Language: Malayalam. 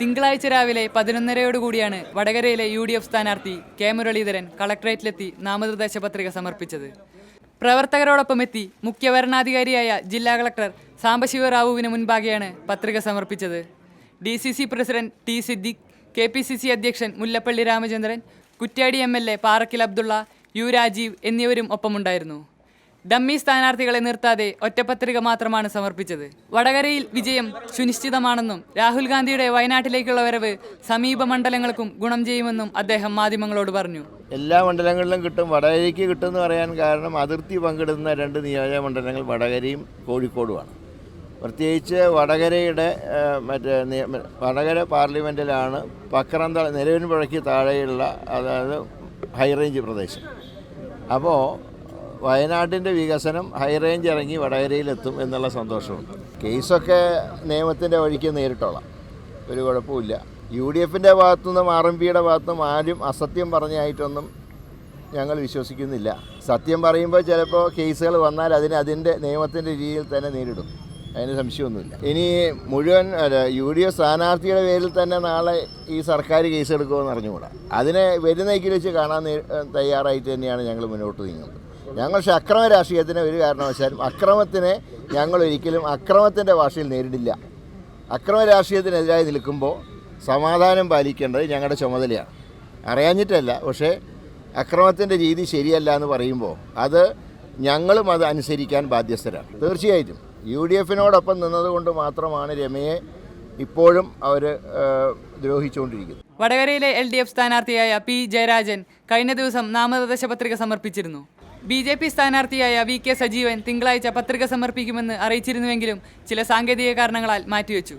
തിങ്കളാഴ്ച രാവിലെ പതിനൊന്നരയോടുകൂടിയാണ് വടകരയിലെ യു ഡി എഫ് സ്ഥാനാർത്ഥി കെ മുരളീധരൻ കളക്ടറേറ്റിലെത്തി നാമനിർദ്ദേശ പത്രിക സമർപ്പിച്ചത്. പ്രവർത്തകരോടൊപ്പം എത്തി മുഖ്യവരണാധികാരിയായ ജില്ലാ കളക്ടർ സാംബശിവ റാവുവിന് മുൻപാകെയാണ് പത്രിക സമർപ്പിച്ചത്. D C C president T Siddique K P C C അധ്യക്ഷൻ Mullappally Ramachandran Kuttiady M L A Parakkal Abdulla U Rajeev എന്നിവരും ഒപ്പമുണ്ടായിരുന്നു. ഡമ്മി സ്ഥാനാർത്ഥികളെ നിർത്താതെ ഒറ്റപ്പത്രിക മാത്രമാണ് സമർപ്പിച്ചത്. വടകരയിൽ വിജയം സുനിശ്ചിതമാണെന്നും രാഹുൽ ഗാന്ധിയുടെ വയനാട്ടിലേക്കുള്ള വരവ് സമീപ മണ്ഡലങ്ങൾക്കും ഗുണം ചെയ്യുമെന്നും അദ്ദേഹം മാധ്യമങ്ങളോട് പറഞ്ഞു. എല്ലാ മണ്ഡലങ്ങളിലും കിട്ടും വടകരയ്ക്ക് കിട്ടുമെന്ന് പറയാൻ കാരണം അതിർത്തി പങ്കിടുന്ന രണ്ട് നിയോജക മണ്ഡലങ്ങൾ വടകരയും കോഴിക്കോടുമാണ്. പ്രത്യേകിച്ച് വടകരയുടെ മറ്റേ വടകര പാർലമെന്റിലാണ് നിലവിൻ പുഴയ്ക്ക് താഴെയുള്ള അതായത് ഹൈറേഞ്ച് പ്രദേശം. അപ്പോൾ വയനാട്ടിന്റെ വികസനം ഹൈറേഞ്ച് ഇറങ്ങി വടകരയിലെത്തും എന്നുള്ള സന്തോഷമുണ്ട്. കേസൊക്കെ നിയമത്തിന്റെ വഴിക്ക് നേരിട്ടോളാം. ഒരു കുഴപ്പമില്ല യു ഡി എഫിന്റെ ഭാഗത്തുനിന്നും ആർ എം പിയുടെ ഭാഗത്തുനിന്നും ആരും അസത്യം പറഞ്ഞായിട്ടൊന്നും ഞങ്ങൾ വിശ്വസിക്കുന്നില്ല. സത്യം പറയുമ്പോൾ ചിലപ്പോൾ കേസുകൾ വന്നാൽ അതിന് അതിന്റെ നിയമത്തിന്റെ രീതിയിൽ തന്നെ നേരിടും. അതിന് സംശയമൊന്നുമില്ല. ഇനി മുഴുവൻ യു ഡി എഫ് സ്ഥാനാർത്ഥിയുടെ പേരിൽ തന്നെ നാളെ ഈ സർക്കാർ കേസ് എടുക്കുമെന്ന് അറിഞ്ഞുകൂടാ. അതിനെ വരുന്നേക്കിൽ വെച്ച് കാണാൻ തയ്യാറായിട്ട് തന്നെയാണ് ഞങ്ങൾ മുന്നോട്ട് നീങ്ങുന്നത്. ഞങ്ങൾ പക്ഷേ അക്രമ രാഷ്ട്രീയത്തിന് ഒരു കാരണവശാലും അക്രമത്തിനെ ഞങ്ങൾ ഒരിക്കലും അക്രമത്തിന്റെ ഭാഷയിൽ നേരിടില്ല. അക്രമ രാഷ്ട്രീയത്തിനെതിരായി നിൽക്കുമ്പോൾ സമാധാനം പാലിക്കേണ്ടത് ഞങ്ങളുടെ ചുമതലയാണ്. അറിയാഞ്ഞിട്ടല്ല പക്ഷേ അക്രമത്തിന്റെ രീതി ശരിയല്ല എന്ന് പറയുമ്പോൾ അത് ഞങ്ങളും അത് അനുസരിക്കാൻ ബാധ്യസ്ഥരാണ്. തീർച്ചയായിട്ടും യു ഡി എഫിനോടൊപ്പം നിന്നതുകൊണ്ട് മാത്രമാണ് രമയെ ഇപ്പോഴും അവർ ദ്രോഹിച്ചുകൊണ്ടിരിക്കുന്നത്. വടകരയിലെ എൽ ഡി എഫ് സ്ഥാനാർത്ഥിയായ പി ജയരാജൻ കഴിഞ്ഞ ദിവസം നാമനിർദ്ദേശ പത്രിക സമർപ്പിച്ചിരുന്നു. ബി ജെ പി സ്ഥാനാർത്ഥിയായ വി കെ സജീവൻ തിങ്കളാഴ്ച പത്രിക സമർപ്പിക്കുമെന്ന് അറിയിച്ചിരുന്നുവെങ്കിലും ചില സാങ്കേതിക കാരണങ്ങളാൽ മാറ്റിവെച്ചു.